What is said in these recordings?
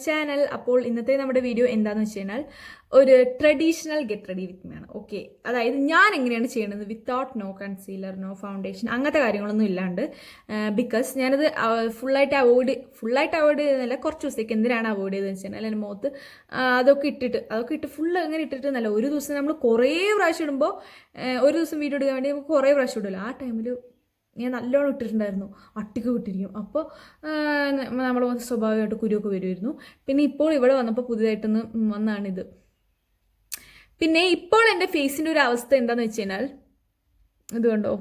Channel അപ്പോൾ ഇന്നത്തെ നമ്മുടെ വീഡിയോ എന്താണെന്ന് വെച്ച് കഴിഞ്ഞാൽ ഒരു traditional get ready with me ആണ്. ഓക്കെ അതായത് ഞാൻ എങ്ങനെയാണ് ചെയ്യുന്നത് without no concealer no foundation അങ്ങനത്തെ കാര്യങ്ങളൊന്നും ഇല്ലാണ്ട് ബിക്കോസ് ഞാനത് ഫുള്ളായിട്ട് അവോയ്ഡ് ഫുള്ളായിട്ട് അവോയ്ഡ് ചെയ്തതല്ല കുറച്ച് ദിവസത്തേക്ക് എന്തിനാണ് അവോയ്ഡ് ചെയ്തതെന്ന് വെച്ച് കഴിഞ്ഞാൽ എന്റെ മുഖത്ത് അതൊക്കെ ഇട്ടിട്ട് അതൊക്കെ ഇട്ട് ഫുൾ അങ്ങനെ ഇട്ടിട്ട് നല്ല ഒരു ദിവസം നമ്മൾ കുറേ പ്രാവശ്യം ഇടുമ്പോൾ ഒരു ദിവസം വീഡിയോ എടുക്കാൻ വേണ്ടി നമുക്ക് കുറേ പ്രാവശ്യം ഇടില്ല ആ ടൈമിൽ ഞാൻ നല്ലോണം ഇട്ടിട്ടുണ്ടായിരുന്നു. അട്ടിക്ക് വിട്ടിരിക്കും. അപ്പോൾ നമ്മൾ സ്വാഭാവികമായിട്ട് കുരുവൊക്കെ വരുമായിരുന്നു പിന്നെ ഇപ്പോൾ ഇവിടെ വന്നപ്പോൾ പുതിയതായിട്ടൊന്ന് വന്നാണിത്. പിന്നെ ഇപ്പോൾ എന്റെ ഫേസിന്റെ ഒരു അവസ്ഥ എന്താണെന്ന് വെച്ച് കഴിഞ്ഞാൽ ഇത് കണ്ടോ.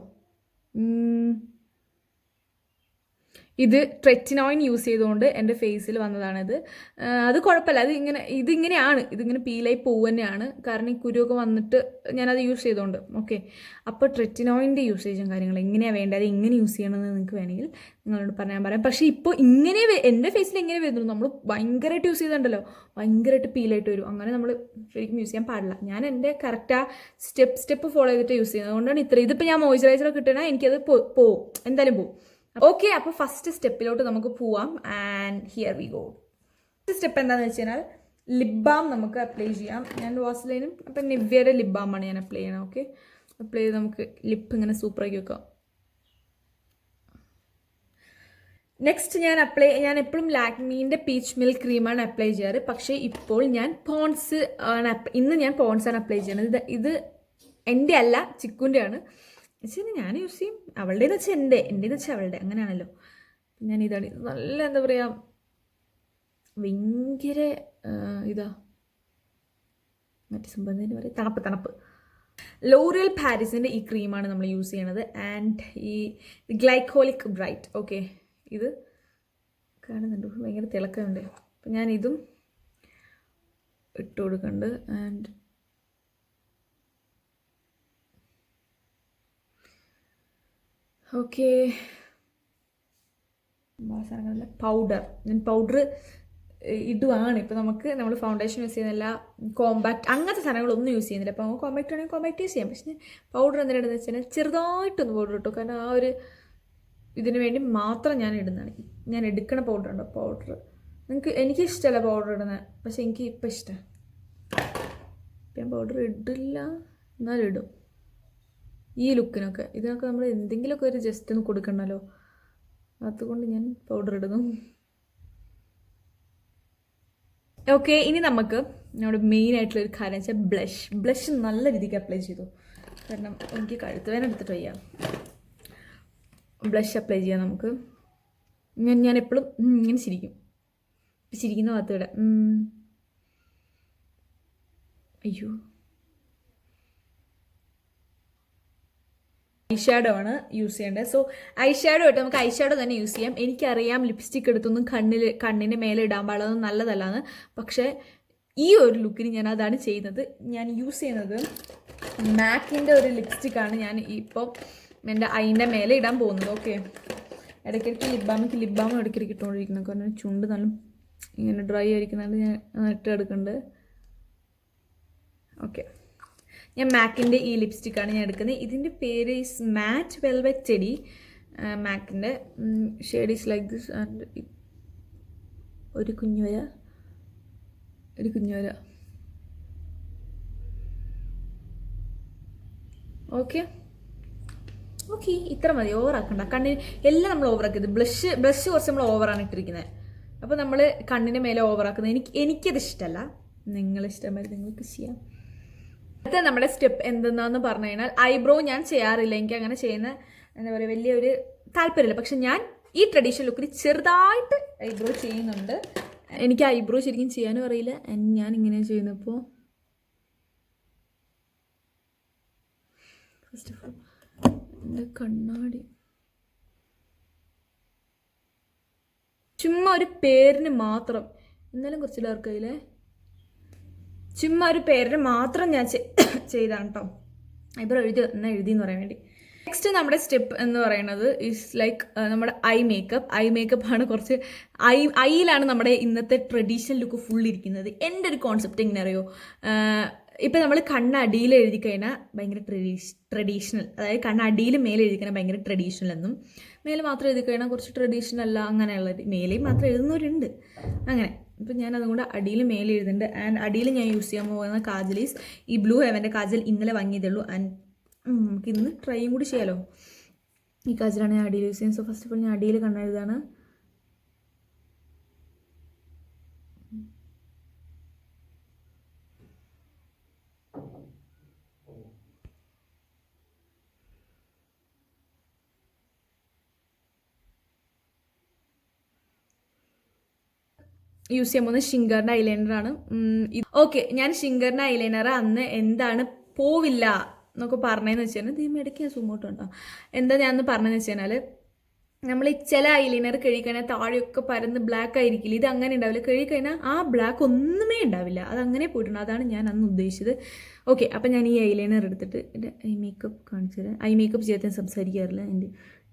ഇത് ട്രെറ്റിനോയിൻ യൂസ് ചെയ്തുകൊണ്ട് എന്റെ ഫേസിൽ വന്നതാണിത്. അത് കുഴപ്പമില്ല. അത് ഇങ്ങനെ ഇതിങ്ങനെയാണ് ഇതിങ്ങനെ പീലായി പോവുക തന്നെയാണ്. കാരണം ഈ കുരുവൊക്കെ വന്നിട്ട് ഞാനത് യൂസ് ചെയ്തുകൊണ്ട്. ഓക്കെ അപ്പോൾ ട്രെറ്റിനോയിന്റെ യൂസേജും കാര്യങ്ങളും എങ്ങനെയാണ് വേണ്ടത്? അത് എങ്ങനെ യൂസ് ചെയ്യണമെന്ന് നിങ്ങൾക്ക് വേണമെങ്കിൽ നിങ്ങളോട് പറയാൻ പറയാം. പക്ഷേ ഇപ്പോൾ ഇങ്ങനെ എന്റെ ഫേസിൽ എങ്ങനെ വരുന്നു നമ്മൾ ഭയങ്കരമായിട്ട് യൂസ് ചെയ്തിട്ടുണ്ടല്ലോ. ഭയങ്കരമായിട്ട് പീലായിട്ട് വരും. അങ്ങനെ നമ്മൾ ശരിക്കും യൂസ് ചെയ്യാൻ പാടില്ല. ഞാൻ എന്റെ കറക്റ്റ് സ്റ്റെപ്പ് സ്റ്റെപ്പ് ഫോളോ ചെയ്തിട്ട് യൂസ് ചെയ്യുന്നത് അതുകൊണ്ടാണ് ഇത്ര ഇതിപ്പോൾ ഞാൻ മോയ്സ്ചറൈസർ കിട്ടണേ എനിക്കത് പോകും എന്തായാലും പോവും. ഓക്കെ അപ്പോൾ ഫസ്റ്റ് സ്റ്റെപ്പിലോട്ട് നമുക്ക് പോവാം. And here we go first step എന്താണെന്ന് വെച്ച് കഴിഞ്ഞാൽ ലിപ് ബാം നമുക്ക് അപ്ലൈ ചെയ്യാം. ഞാൻ വാസ്ലൈനും അപ്പം നിവ്യയുടെ ലിപ് ബാമാണ് ഞാൻ അപ്ലൈ ചെയ്യണം ഓക്കെ അപ്ലൈ ചെയ്ത് നമുക്ക് ലിപ്പ് ഇങ്ങനെ സൂപ്പറാക്കി വെക്കാം. നെക്സ്റ്റ് ഞാൻ അപ്ലൈ ഞാൻ എപ്പോഴും ലാക്മീന്റെ പീച്ച് മിൽക്ക് ക്രീമാണ് അപ്ലൈ ചെയ്യാറ്. പക്ഷേ ഇപ്പോൾ ഞാൻ പോൺസ് ആണ് ഇന്ന് ഞാൻ പോൺസ് ആണ് അപ്ലൈ ചെയ്യുന്നത് ഇത് എന്റെ അല്ല ചിക്കുന്റെ ആണ്. വെച്ചാൽ ഞാൻ യൂസ് ചെയ്യും. അവളുടെ എന്ന് വെച്ചാൽ എന്റെ എന്റെ എന്ന് വെച്ചാൽ അവളുടെ അങ്ങനെയാണല്ലോ. ഞാൻ ഇതാണ് നല്ല എന്താ പറയുക ഭയങ്കര ഇതാ. മറ്റേ സംഭവം എന്താ പറയുക? തണുപ്പ് തണുപ്പ്. ലോറിയൽ പാരീസിന്റെ ഈ ക്രീമാണ് നമ്മൾ യൂസ് ചെയ്യണത്. ആൻഡ് ഈ ഗ്ലൈക്കോളിക് ബ്രൈറ്റ് ഓക്കെ ഇത് കാണുന്നുണ്ട്. ഭയങ്കര തിളക്കമുണ്ട്. അപ്പം ഞാൻ ഇതും ഇട്ട് കൊടുക്കുന്നുണ്ട് ആൻഡ് ഓക്കെ സാധനങ്ങളില്ല പൗഡർ ഞാൻ പൗഡർ ഇടുവാണ്. ഇപ്പോൾ നമുക്ക് നമ്മൾ ഫൗണ്ടേഷൻ യൂസ് ചെയ്യുന്നില്ല കോമ്പാക്ട് അങ്ങനത്തെ സാധനങ്ങളൊന്നും യൂസ് ചെയ്യുന്നില്ല. അപ്പോൾ നമുക്ക് കോമ്പാക്ട് ആണെങ്കിൽ കോമ്പാക്ട് യൂസ് ചെയ്യാം. പക്ഷേ പൗഡർ എന്തിനാണെന്ന് വെച്ചാൽ ചെറുതായിട്ടൊന്ന് പൗഡർ ഇട്ടു. കാരണം ആ ഒരു ഇതിന് വേണ്ടി മാത്രം ഞാൻ ഇടുന്നതാണ്. ഞാൻ എടുക്കണ പൗഡർ ഉണ്ടോ? പൗഡർ നിങ്ങൾക്ക് എനിക്ക് ഇഷ്ടമല്ല പൗഡർ ഇടുന്നത് പക്ഷെ എനിക്ക് ഇപ്പം ഇഷ്ടമാണ് ഞാൻ പൗഡർ ഇടില്ല. എന്നാലും ഇടും. ഈ ലുക്കിനൊക്കെ ഇതിനൊക്കെ നമ്മൾ എന്തെങ്കിലുമൊക്കെ ഒരു ജസ്റ്റ് ഒന്ന് കൊടുക്കണമല്ലോ അതുകൊണ്ട് ഞാൻ പൗഡർ ഇടുന്നു. ഓക്കെ ഇനി നമുക്ക് നമ്മുടെ മെയിൻ ആയിട്ടുള്ള ഒരു കാര്യം വെച്ചാൽ ബ്ലഷ് ബ്ലഷ് നല്ല രീതിക്ക് അപ്ലൈ ചെയ്തു. കാരണം എനിക്ക് കഴുത്ത് വേന എടുത്തിട്ട് വയ്യ. ബ്ലഷ് അപ്ലൈ ചെയ്യാം നമുക്ക്. ഞാൻ ഞാൻ എപ്പോഴും ഇങ്ങനെ ചിരിക്കും. ചിരിക്കുന്ന ഭാഗത്ത് ഇവിടെ അയ്യോ. ഐഷാഡോ ആണ് യൂസ് ചെയ്യേണ്ടത്. സോ ഐഷാഡോ ആയിട്ട് നമുക്ക് ഐഷാഡോ തന്നെ യൂസ് ചെയ്യാം. എനിക്കറിയാം ലിപ്സ്റ്റിക് എടുത്തൊന്നും കണ്ണിൽ കണ്ണിന്റെ മേലെ ഇടാൻ പാടുന്നത് നല്ലതല്ലാന്ന്. പക്ഷേ ഈ ഒരു ലുക്കിന് ഞാൻ അതാണ് ചെയ്യുന്നത്. ഞാൻ യൂസ് ചെയ്യുന്നത് മാക്കിന്റെ ഒരു ലിപ്സ്റ്റിക്കാണ് ഞാൻ ഇപ്പോൾ എന്റെ അതിന്റെ മേലെ ഇടാൻ പോകുന്നത്. ഓക്കെ ഇടയ്ക്കിടയ്ക്ക് ലിപ് ലിബാമും ഇടയ്ക്കിടയ്ക്ക് ഇട്ടുകൊണ്ടിരിക്കുന്നത് കാരണം ചുണ്ട് നല്ല ഇങ്ങനെ ഡ്രൈ ആയിരിക്കുന്നതുകൊണ്ട് ഞാൻ ഇട്ട് എടുക്കുന്നുണ്ട്. ഓക്കെ ഞാൻ മാക്കിന്റെ ഈ ലിപ്സ്റ്റിക്കാണ് ഞാൻ എടുക്കുന്നത്. ഇതിന്റെ പേര് ഈസ് മാറ്റ് വെൽവെറ്റ് ചെടി മാക്കിന്റെ shade is like this and ഒരു കുഞ്ഞുവര ഒരു കുഞ്ഞുവര ഓക്കെ ഓക്കെ ഇത്ര മതി. ഓവറാക്കണ്ട കണ്ണിന് എല്ലാം നമ്മൾ ഓവറാക്കിയത് ബ്ലഷ് ബ്ലഷ് കുറച്ച് നമ്മൾ ഓവറാണ് ഇട്ടിരിക്കുന്നത്. അപ്പോൾ നമ്മൾ കണ്ണിന് മേലെ ഓവറാക്കുന്നത് എനിക്ക് എനിക്കത് ഇഷ്ടമല്ല നിങ്ങൾ ഇഷ്ടമായി നിങ്ങൾക്ക് ചെയ്യാം. അടുത്ത നമ്മുടെ സ്റ്റെപ്പ് എന്തെന്നാന്ന് പറഞ്ഞു കഴിഞ്ഞാൽ ഐബ്രോ ഞാൻ ചെയ്യാറില്ല. എനിക്ക് അങ്ങനെ ചെയ്യുന്ന എന്താ പറയുക വലിയൊരു താല്പര്യമില്ല. പക്ഷെ ഞാൻ ഈ ട്രഡീഷണൽ ലുക്കിൽ ചെറുതായിട്ട് ഐബ്രോ ചെയ്യുന്നുണ്ട്. എനിക്ക് ഐബ്രോ ശരിക്കും ചെയ്യാനും അറിയില്ല. ഞാൻ ഇങ്ങനെ ചെയ്യുന്നപ്പോൾ ഫസ്റ്റ് ഓഫ് ഓൾ എന്റെ കണ്ണാടി. ചുമ്മാ ഒരു പേരിന് മാത്രം. എന്നാലും കുറച്ച് ഡാർക്കായില്ലേ ചുമ്മാ ഒരു പേരിന് മാത്രം ഞാൻ ചെയ്താണ് കേട്ടോ ഐബ്രോ എഴുതി എന്നാൽ എഴുതി എന്ന് പറയാൻ വേണ്ടി. നെക്സ്റ്റ് നമ്മുടെ സ്റ്റെപ്പ് എന്ന് പറയുന്നത് ഇസ് ലൈക്ക് നമ്മുടെ ഐ മേക്കപ്പ് ഐ മേക്കപ്പ് ആണ് കുറച്ച് ഐ ഐയിലാണ് നമ്മുടെ ഇന്നത്തെ ട്രഡീഷണൽ ലുക്ക് ഫുൾ ഇരിക്കുന്നത്. എന്റെ ഒരു കോൺസെപ്റ്റ് എങ്ങനെ അറിയോ? ഇപ്പം നമ്മൾ കണ്ണടിയിൽ എഴുതി കഴിഞ്ഞാൽ ഭയങ്കര ട്രഡീഷ് ട്രഡീഷണൽ അതായത് കണ്ണടിയിൽ മേലെ എഴുതി കഴിഞ്ഞാൽ ഭയങ്കര ട്രഡീഷണൽ എന്നും മേലെ മാത്രം എഴുതി കഴിഞ്ഞാൽ കുറച്ച് ട്രഡീഷണൽ അല്ല അങ്ങനെയുള്ളത്. മേലെയും മാത്രം എഴുതുന്നവരുണ്ട്. അങ്ങനെ. അപ്പോൾ ഞാൻ അതുകൊണ്ട് അടിയിൽ മേലെ എഴുതുന്നുണ്ട് ആൻഡ് അടിയിൽ ഞാൻ യൂസ് ചെയ്യാൻ പോകുന്ന കാജലീസ് ഈ ബ്ലൂ ഹെവന്റെ കാജൽ ഇന്നലെ വാങ്ങിയതേ ഉള്ളൂ ആൻഡ് നമുക്ക് ഇന്ന് ട്രൈയും കൂടി ചെയ്യാലോ. ഈ കാജലാണ് ഞാൻ അടിയിൽ യൂസ് ചെയ്യുന്നത്. സോ ഫസ്റ്റ് ഓഫ് ഓൾ ഞാൻ അടിയിൽ കണ്ണെഴുതാണ്. യൂസ് ചെയ്യാൻ പോകുന്നത് ഷിങ്കറിന്റെ ഐലൈനറാണ് ഓക്കെ ഞാൻ ഷിങ്കറിന്റെ ഐലൈനർ അന്ന് എന്താണ് പോവില്ല എന്നൊക്കെ പറഞ്ഞതെന്ന് വെച്ച് കഴിഞ്ഞാൽ ദീമ ഇടയ്ക്ക് സുമോട്ട് ഉണ്ടോ എന്താ ഞാൻ പറഞ്ഞതെന്ന് വെച്ച് കഴിഞ്ഞാൽ നമ്മൾ ചില ഐലൈനർ കഴുകിക്കഴിഞ്ഞാൽ താഴെയൊക്കെ പരന്ന് ബ്ലാക്ക് ആയിരിക്കില്ല? ഇത് അങ്ങനെ ഉണ്ടാവില്ല. കഴുകിക്കഴിഞ്ഞാൽ ആ ബ്ലാക്ക് ഒന്നുമേ ഉണ്ടാവില്ല. അത് അങ്ങനെ പോയിട്ടുണ്ട്. അതാണ് ഞാൻ അന്ന് ഉദ്ദേശിച്ചത്. ഓക്കെ അപ്പം ഞാൻ ഈ ഐലൈനർ എടുത്തിട്ട് എന്റെ ഐ മേക്കപ്പ് കാണിച്ചു തരാം. ഐ മേക്കപ്പ് ചെയ്യാത്ത സംസാരിക്കാറില്ല. എന്റെ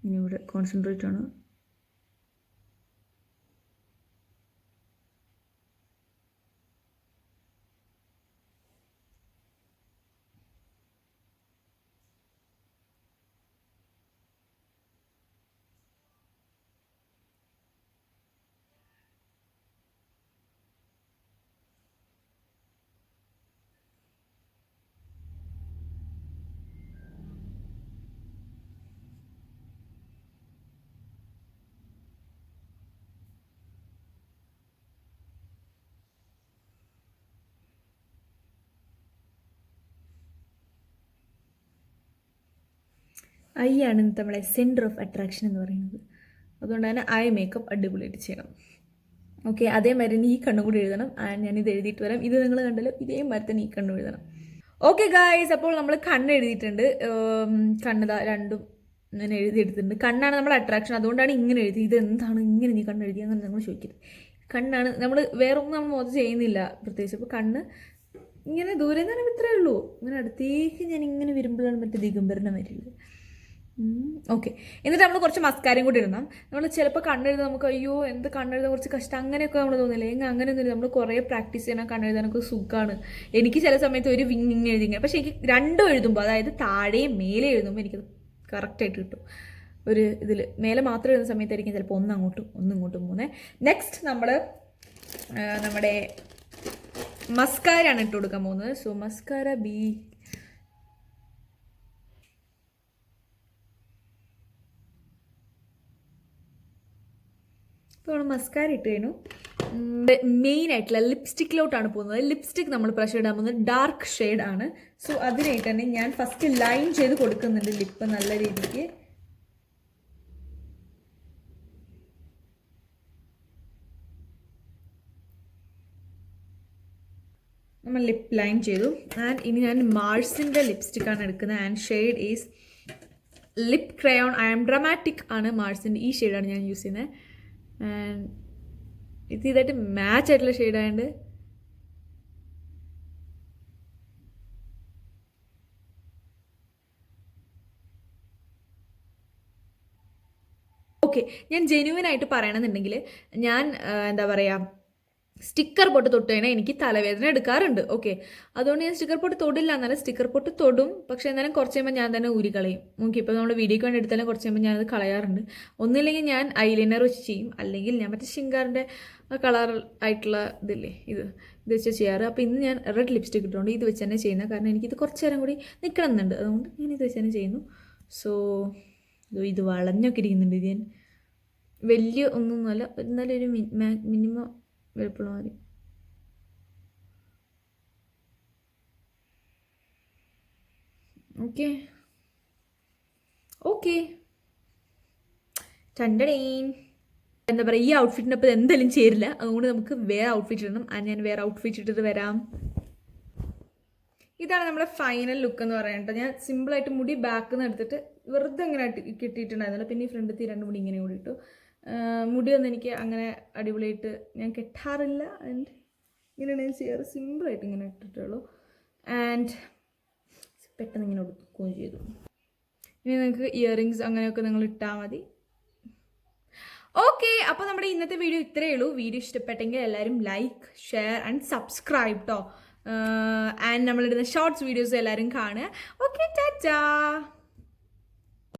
ഇവിടെ കോൺസെൻട്രേറ്റ് ആണ്. ഐ ആണ് നമ്മളെ സെന്റർ ഓഫ് അട്രാക്ഷൻ എന്ന് പറയുന്നത്. അതുകൊണ്ട് തന്നെ ഐ മേക്കപ്പ് അടിപൊളിയായിട്ട് ചെയ്യണം. ഓക്കെ അതേമാതിരി തന്നെ ഈ കണ്ണും കൂടി എഴുതണം. ഇത് എഴുതിയിട്ട് വരാം. ഇത് നിങ്ങൾ കണ്ടല്ലോ ഇതേമാതിരി തന്നെ ഈ കണ്ണും എഴുതണം. ഓക്കെ ഗായ്സ് അപ്പോൾ നമ്മൾ കണ്ണ് എഴുതിയിട്ടുണ്ട്. കണ്ണ് രണ്ടും ഇങ്ങനെ എഴുതിയെടുത്തിട്ടുണ്ട്. കണ്ണാണ് നമ്മുടെ അട്രാക്ഷൻ അതുകൊണ്ടാണ് ഇങ്ങനെ എഴുതി. ഇത് എന്താണ് ഇങ്ങനെ നീ കണ്ണ് എഴുതി? അങ്ങനെ നമ്മൾ ചോദിക്കരുത്. കണ്ണാണ് നമ്മൾ വേറെ ഒന്നും നമ്മൾ മുഖത്ത് ചെയ്യുന്നില്ല പ്രത്യേകിച്ച്. അപ്പോൾ കണ്ണ് ഇങ്ങനെ ദൂരെ തന്നെ ഇത്രയേ ഉള്ളൂ. ഇങ്ങനെ അടുത്തേക്ക് ഞാൻ ഇങ്ങനെ വരുമ്പോഴാണ് മറ്റേ ദിഗംബരനെ വരില്ല ഓക്കെ എന്നിട്ട് നമ്മൾ കുറച്ച് മസ്കാരം കൂടി ഇടണം. നമ്മൾ ചിലപ്പോൾ കണ്ണെഴുതാൻ നമുക്ക് അയ്യോ എന്ത് കണ്ണെഴുതാൻ കുറച്ച് കഷ്ടം. അങ്ങനെയൊക്കെ നമ്മൾ തോന്നില്ല? എങ്കിൽ അങ്ങനെയൊന്നുമില്ല നമ്മൾ കുറേ പ്രാക്ടീസ് ചെയ്യണം. കണ്ണെഴുതാനൊക്കെ സുഖമാണ് എനിക്ക് ചില സമയത്ത് ഒരു വിങ് എഴുതിങ്ങനെ എഴുതി പക്ഷേ എനിക്ക് രണ്ടും എഴുതുമ്പോൾ അതായത് താഴെയും മേലെ എഴുതുമ്പോൾ എനിക്കത് കറക്റ്റായിട്ട് കിട്ടും. ഒരു ഇതിൽ മേലെ മാത്രം എഴുതുന്ന സമയത്തായിരിക്കും ചിലപ്പോൾ ഒന്ന് അങ്ങോട്ടും ഒന്ന് ഇങ്ങോട്ടും പോകുന്നത് നെക്സ്റ്റ് നമ്മൾ നമ്മുടെ മസ്കാരാണ് ഇട്ട് കൊടുക്കാൻ പോകുന്നത്. സോ മസ്കാര ബി ഇപ്പോൾ നമ്മൾ മസ്കാര ഇട്ട് കഴിഞ്ഞു മെയിൻ ആയിട്ടുള്ള ലിപ്സ്റ്റിക്കിലോട്ടാണ് പോകുന്നത്. ലിപ്സ്റ്റിക് നമ്മൾ പ്രഷർ ഇടാൻ പോകുന്നത് ഡാർക്ക് ഷെയ്ഡ് ആണ്. സോ അതിനായിട്ട് തന്നെ ഞാൻ ഫസ്റ്റ് ലൈൻ ചെയ്ത് കൊടുക്കുന്നുണ്ട് ലിപ്പ് നല്ല രീതിക്ക്. നമ്മൾ ലിപ്പ് ലൈൻ ചെയ്തു. ആൻഡ് ഇനി ഞാൻ മാഴ്സിന്റെ ലിപ്സ്റ്റിക്കാണ് എടുക്കുന്നത്. And shade is lip crayon I am dramatic ആണ് മാഴ്സിന്റെ ഈ ഷെയ്ഡാണ് ഞാൻ യൂസ് ചെയ്യുന്നത്. ആൻഡ് ഇത് ഇതായിട്ട് മാച്ച് ആയിട്ടുള്ള ഷെയ്ഡായതുകൊണ്ട് ഓക്കെ ഞാൻ ആയിട്ട് പറയണമെന്നുണ്ടെങ്കിൽ ഞാൻ എന്താ പറയുക സ്റ്റിക്കർ പൊട്ട് തൊട്ട് കഴിഞ്ഞാൽ എനിക്ക് തലവേദന എടുക്കാറുണ്ട്. ഓക്കെ അതുകൊണ്ട് ഞാൻ സ്റ്റിക്കർ പൊട്ട് തൊടില്ല. എന്നാലും സ്റ്റിക്കർ പൊട്ട് തൊടും. പക്ഷെ എന്നാലും കുറച്ച് കഴിയുമ്പോൾ ഞാൻ തന്നെ ഊരി കളയും നമുക്ക് ഇപ്പോൾ നമ്മൾ വീഡിയോക്ക് വേണ്ടി എടുത്താലും കുറച്ച് കഴിയുമ്പോൾ ഞാനത് കളയാറുണ്ട്. ഒന്നില്ലെങ്കിൽ ഞാൻ ഐലൈനർ വെച്ച് ചെയ്യും. അല്ലെങ്കിൽ ഞാൻ മറ്റേ ശിങ്കാറിന്റെ കളർ ആയിട്ടുള്ള ഇതില്ലേ ഇത് ഇത് വെച്ച് ചെയ്യാറ്. അപ്പോൾ ഇന്ന് ഞാൻ റെഡ് ലിപ്സ്റ്റിക് ഇട്ടുകൊണ്ട് ഇത് വെച്ച് തന്നെ ചെയ്യുന്നത് കാരണം എനിക്കിത് കുറച്ച് നേരം കൂടി നിൽക്കണം എന്നുണ്ട് അതുകൊണ്ട് ഞാൻ ഇത് വെച്ച് തന്നെ ചെയ്യുന്നു. സോ ഇത് വളഞ്ഞൊക്കെ ഇരിക്കുന്നുണ്ട്. ഇത് ഞാൻ വലിയ ഒന്നും അല്ല എന്നാലും ഒരു മിനിമം വലുപ്പമുള്ള മതി ഓക്കെ. ഓക്കെ. രണ്ടടേൻ എന്താ പറയുക ഈ ഔട്ട്ഫിറ്റിന്റെ ഒപ്പം എന്തായാലും ചേരില്ല. അതുകൊണ്ട് നമുക്ക് വേറെ ഔട്ട്ഫിറ്റ് ഇടണം. ആ ഞാൻ വേറെ ഔട്ട്ഫിറ്റ് ഇട്ടിട്ട് വരാം. ഇതാണ് നമ്മുടെ ഫൈനൽ ലുക്ക് എന്ന് പറയുന്നത് ഞാൻ സിമ്പിളായിട്ട് മുടി ബാക്കിൽ നിന്ന് എടുത്തിട്ട് വെറുതെ ഇങ്ങനെ കിട്ടിയിട്ടുണ്ടായിരുന്നില്ല. പിന്നെ ഈ ഫ്രണ്ടിൽ രണ്ട് മുടി ഇങ്ങനെ കൂടി ഇട്ടു. മുടിയൊന്നും എനിക്ക് അങ്ങനെ അടിപൊളിയായിട്ട് ഞാൻ കെട്ടാറില്ല. ആൻഡ് ഇങ്ങനെയാണ് ഞാൻ ചെയ്യാറ്. സിമ്പിളായിട്ട് ഇങ്ങനെ ഇട്ടിട്ടുള്ളൂ. ആൻഡ് പെട്ടെന്ന് ഇങ്ങനെ ഒടുക്കുകയും ചെയ്തു. ഇനി നിങ്ങൾക്ക് ഇയറിങ്സ് അങ്ങനെയൊക്കെ നിങ്ങൾ ഇട്ടാൽ മതി. ഓക്കെ അപ്പോൾ നമ്മുടെ ഇന്നത്തെ വീഡിയോ ഇത്രയേ ഉള്ളൂ. വീഡിയോ ഇഷ്ടപ്പെട്ടെങ്കിൽ എല്ലാവരും ലൈക്ക് ഷെയർ ആൻഡ് സബ്സ്ക്രൈബ് കേട്ടോ ആൻഡ് നമ്മളിടുന്ന ഷോർട്സ് വീഡിയോസ് എല്ലാവരും കാണുക. ഓക്കെ ടാറ്റാ